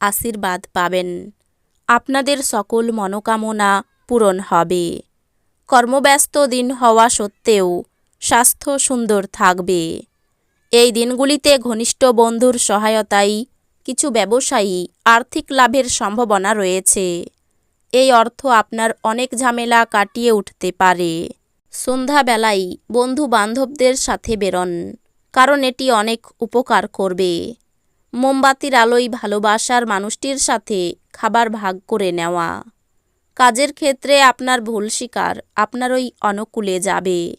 আশীর্বাদ পাবেন। আপনাদের সকল মনোকামনা পূরণ হবে। কর্মব্যস্ত দিন হওয়া সত্ত্বেও স্বাস্থ্য সুন্দর থাকবে। এই দিনগুলিতে ঘনিষ্ঠ বন্ধুর সহায়তায় কিছু ব্যবসায়ী আর্থিক লাভের সম্ভাবনা রয়েছে। এই অর্থ আপনার অনেক ঝামেলা কাটিয়ে উঠতে পারে। সন্ধ্যাবেলায় বন্ধু বান্ধবদের সাথে বেরন, কারণ এটি অনেক উপকার করবে। মোমবাতির আলোয় ভালোবাসার মানুষটির সাথে খাবার ভাগ করে নেওয়া। কাজের ক্ষেত্রে আপনার ভুল শিকার আপনার ওই অনুকূলে যাবে।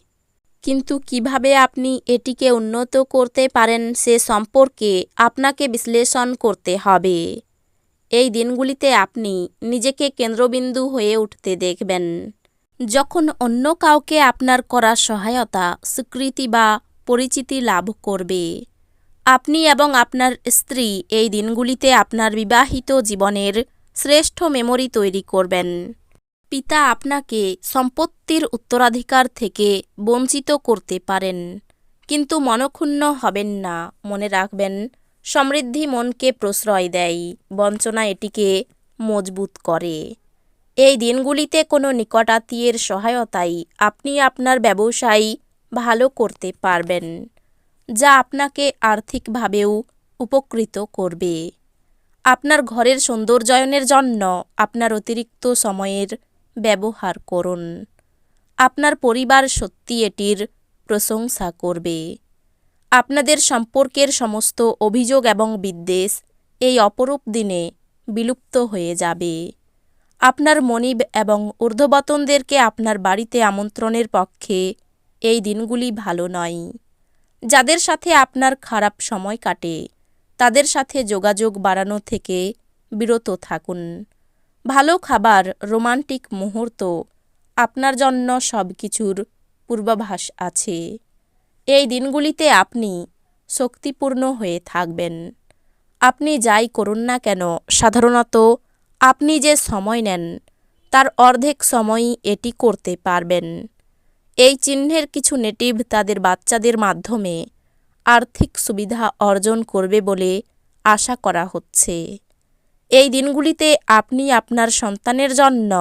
কিন্তু কীভাবে আপনি এটিকে উন্নত করতে পারেন সে সম্পর্কে আপনাকে বিশ্লেষণ করতে হবে। এই দিনগুলিতে আপনি নিজেকে কেন্দ্রবিন্দু হয়ে উঠতে দেখবেন। যখন অন্য কাউকে আপনার করা সহায়তা, স্বীকৃতি বা পরিচিতি লাভ করবে আপনি এবং আপনার স্ত্রী এই দিনগুলিতে আপনার বিবাহিত জীবনের শ্রেষ্ঠ মেমরি তৈরি করবেন। পিতা আপনাকে সম্পত্তির উত্তরাধিকার থেকে বঞ্চিত করতে পারেন, কিন্তু মনক্ষুণ্ণ হবেন না। মনে রাখবেন, সমৃদ্ধি মনকে প্রশ্রয় দেয়, বঞ্চনা এটিকে মজবুত করে। এই দিনগুলিতে কোনো নিকটাত্মীয়ের সহায়তায় আপনি আপনার ব্যবসায় ভালো করতে পারবেন। যা আপনাকে আর্থিকভাবেও উপকৃত করবে। আপনার ঘরের সৌন্দর্যায়নের জন্য আপনার অতিরিক্ত সময়ের ব্যবহার করুন। আপনার পরিবার সত্যি এটির প্রশংসা করবে। আপনাদের সম্পর্কের সমস্ত অভিযোগ এবং বিদ্বেষ এই অপরূপ দিনে বিলুপ্ত হয়ে যাবে। আপনার মনিব এবং ঊর্ধ্ববতনদেরকে আপনার বাড়িতে আমন্ত্রণের পক্ষে এই দিনগুলি ভালো নয়। যাদের সাথে আপনার খারাপ সময় কাটে, তাদের সাথে যোগাযোগ বাড়ানো থেকে বিরত থাকুন। ভালো খাবার, রোমান্টিক মুহূর্ত, আপনার জন্য সব কিছুর পূর্বাভাস আছে। এই দিনগুলিতে আপনি শক্তিপূর্ণ হয়ে থাকবেন। আপনি যাই করুন না কেন, সাধারণত আপনি যে সময় নেন, তার অর্ধেক সময়ই এটি করতে পারবেন। এই চিহ্নের কিছু নেটিভ তাদের বাচ্চাদের মাধ্যমে আর্থিক সুবিধা অর্জন করবে বলে আশা করা হচ্ছে। এই দিনগুলিতে আপনি আপনার সন্তানের জন্য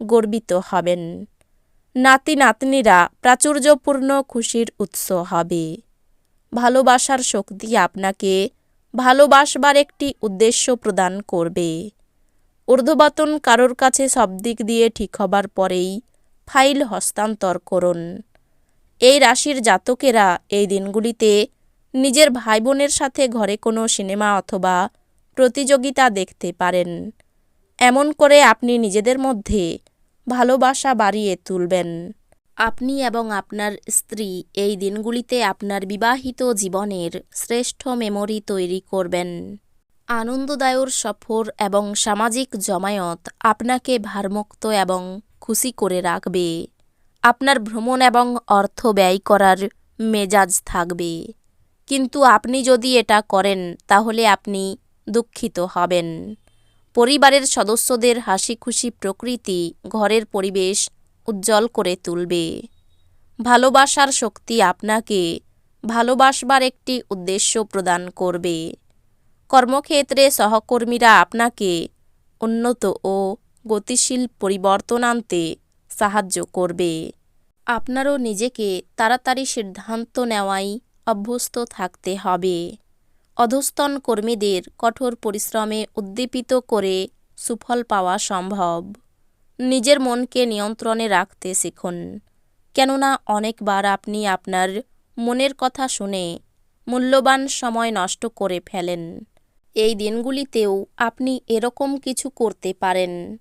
গর্বিত হবেন। নাতি নাতনিরা প্রাচুর্যপূর্ণ খুশির উৎস হবে। ভালোবাসার শক্তি আপনাকে ভালোবাসবার একটি উদ্দেশ্য প্রদান করবে। ঊর্ধ্ববাতন কারোর কাছে সব দিক দিয়ে ঠিক হবার পরেই ফাইল হস্তান্তর করুন। এই রাশির জাতকেরা এই দিনগুলিতে নিজের ভাই বোনের সাথে ঘরে কোনো সিনেমা অথবা প্রতিযোগিতা দেখতে পারেন। এমন করে আপনি নিজেদের মধ্যে ভালোবাসা বাড়িয়ে তুলবেন। আপনি এবং আপনার স্ত্রী এই দিনগুলিতে আপনার বিবাহিত জীবনের শ্রেষ্ঠ মেমরি তৈরি করবেন। আনন্দদায়ক সফর এবং সামাজিক জমায়েত আপনাকে ভারমুক্ত এবং খুশি করে রাখবে। আপনার ভ্রমণ এবং অর্থ ব্যয় করার মেজাজ থাকবে। কিন্তু আপনি যদি এটা করেন, তাহলে আপনি দুঃখিত হবেন। পরিবারের সদস্যদের হাসি খুশি প্রকৃতি ঘরের পরিবেশ উজ্জ্বল করে তুলবে। ভালোবাসার শক্তি আপনাকে ভালোবাসবার একটি উদ্দেশ্য প্রদান করবে। কর্মক্ষেত্রে সহকর্মীরা আপনাকে উন্নত ও গতিশীল পরিবর্তন আনতে সাহায্য করবে। আপনারও নিজেকে তাড়াতাড়ি সিদ্ধান্ত নেওয়াই অভ্যস্ত থাকতে হবে। অধস্তন কর্মীদের কঠোর পরিশ্রমে উদ্দীপিত করে সুফল পাওয়া সম্ভব। নিজের মনকে নিয়ন্ত্রণে রাখতে শিখুন। কেননা অনেকবার আপনি আপনার মনের কথা শুনে মূল্যবান সময় নষ্ট করে ফেলেন। এই দিনগুলিতেও আপনি এরকম কিছু করতে পারেন।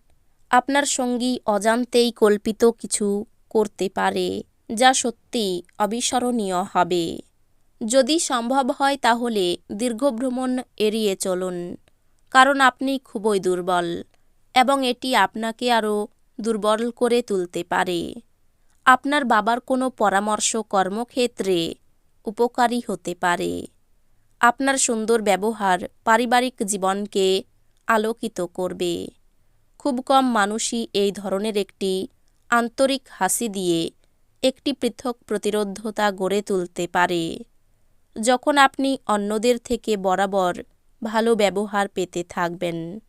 আপনার সঙ্গী অজান্তেই কল্পিত কিছু করতে পারে, যা সত্যি অবিস্মরণীয় হবে। যদি সম্ভব হয় তাহলে দীর্ঘ ভ্রমণ এড়িয়ে চলুন, কারণ আপনি খুবই দুর্বল এবং এটি আপনাকে আরও দুর্বল করে তুলতে পারে। আপনার বাবার কোনো পরামর্শ কর্মক্ষেত্রে উপকারী হতে পারে। আপনার সুন্দর ব্যবহার পারিবারিক জীবনকে আলোকিত করবে। খুব কম মানুষই এই ধরনের একটি আন্তরিক হাসি দিয়ে একটি পৃথক প্রতিরোধতা গড়ে তুলতে পারে। যখন আপনি অন্যদের থেকে বরাবর ভালো ব্যবহার পেতে থাকবেন,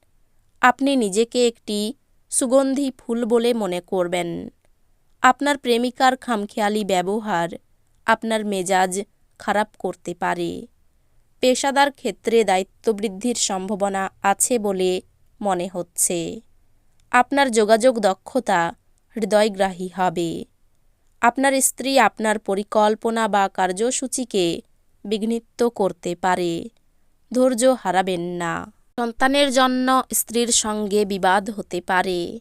আপনি নিজেকে একটি সুগন্ধি ফুল বলে মনে করবেন। আপনার প্রেমিকার খামখেয়ালি ব্যবহার আপনার মেজাজ খারাপ করতে পারে। পেশাদার ক্ষেত্রে দায়িত্ব বৃদ্ধির সম্ভাবনা আছে বলে মনে হচ্ছে। আপনার যোগাযোগ দক্ষতা হৃদয়গ্রাহী হবে। আপনার স্ত্রী আপনার পরিকল্পনা বা কার্যসূচিকে বিঘ্নিত করতে পারে। ধৈর্য হারাবেন না। সন্তানের জন্য স্ত্রীর সঙ্গে বিবাদ হতে পারে।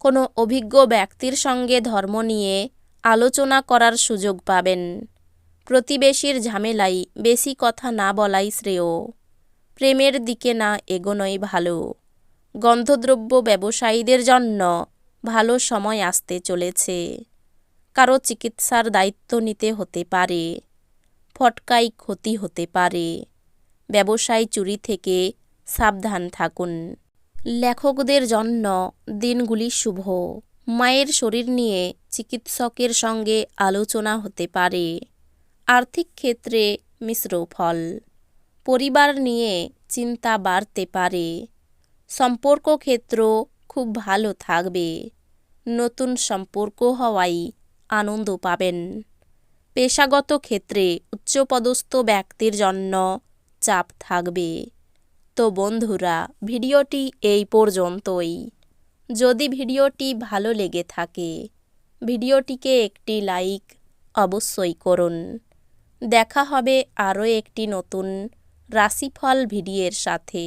কোনো অভিজ্ঞ ব্যক্তির সঙ্গে ধর্ম নিয়ে আলোচনা করার সুযোগ পাবেন। প্রতিবেশীর ঝামেলাই বেশি কথা না বলাই শ্রেয়। প্রেমের দিকে না এগোনোই ভালো। গন্ধদ্রব্য ব্যবসায়ীদের জন্য ভালো সময় আসতে চলেছে। কারও চিকিৎসার দায়িত্ব নিতে হতে পারে, ফটকাই ক্ষতি হতে পারে। ব্যবসায় চুরি থেকে সাবধান থাকুন। লেখকদের জন্য দিনগুলি শুভ। মায়ের শরীর নিয়ে চিকিৎসকের সঙ্গে আলোচনা হতে পারে। আর্থিক ক্ষেত্রে মিশ্র ফল। পরিবার নিয়ে চিন্তা বাড়তে পারে। সম্পর্ক ক্ষেত্র খুব ভালো থাকবে। নতুন সম্পর্ক হওয়াই আনন্দ পাবেন। পেশাগত ক্ষেত্রে উচ্চপদস্থ ব্যক্তির জন্য চাপ থাকবে। তো বন্ধুরা, ভিডিওটি এই পর্যন্তই। যদি ভিডিওটি ভালো লেগে থাকে, ভিডিওটিকে একটি লাইক অবশ্যই করুন। দেখা হবে আরও একটি নতুন রাশিফল ভিডিওর সাথে।